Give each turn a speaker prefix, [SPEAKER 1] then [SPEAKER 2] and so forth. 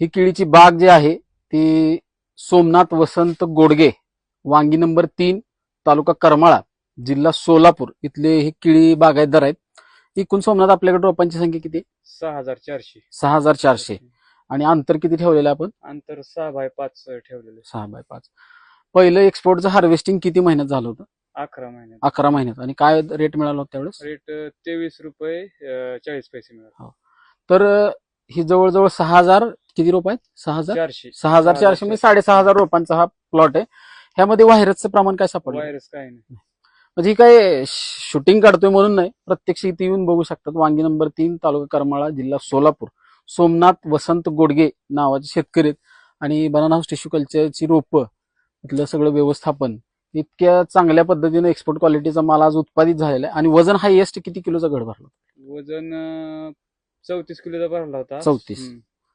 [SPEAKER 1] ही केळीची बाग जी आहे ती सोमनाथ वसंत गोडगे वांगी नंबर तीन तालुका करमाळा जिल्हा सोलापूर. इथले हे केळी बागायतदार आहेत. एकूण सोमनाथ आपल्याकडे रोपांची संख्या किती?
[SPEAKER 2] सहा हजार चारशे.
[SPEAKER 1] सहा हजार चारशे. आणि अंतर किती ठेवलेलं आपण?
[SPEAKER 2] अंतर सहा बाय पाच ठेवलेले
[SPEAKER 1] सहा बाय पाच. पहिलं एक्सपोर्टचं हार्वेस्टिंग किती महिन्यात झालं होतं?
[SPEAKER 2] अकरा महिन्यात.
[SPEAKER 1] अकरा महिन्यात. आणि काय रेट मिळाला होता त्यावेळेस?
[SPEAKER 2] रेट तेवीस रुपये चाळीस पैसे मिळाले.
[SPEAKER 1] तर अं, ही जवळजवळ सहा हजार किती रोप आहेत? सहा हजार?
[SPEAKER 2] चारशे.
[SPEAKER 1] सहा हजार चारशे म्हणजे साडेसहा हजार रोपांचा हा प्लॉट आहे. ह्यामध्ये व्हायरसचं प्रमाण काय सापडलं?
[SPEAKER 2] व्हायरस काही नाही.
[SPEAKER 1] म्हणजे ही काय शूटिंग काढतोय म्हणून नाही प्रत्यक्ष इथे येऊन बघू शकतात. वांगी नंबर तीन तालुका करमाळा जिल्हा सोलापूर. सोमनाथ वसंत गोडगे नावाचे शेतकरी आहेत. आणि बनाना हाऊस टिश्यू कल्चरची रोपं इथलं सगळं व्यवस्थापन. इतक्या चांगल्या पद्धतीने एक्सपोर्ट क्वालिटीचा माल आज उत्पादित झालेला आहे. आणि वजन हायएस्ट किती किलोचा घड भरला
[SPEAKER 2] वजन चौतीस किलोचा भरला होता
[SPEAKER 1] 34.
[SPEAKER 2] हम्म.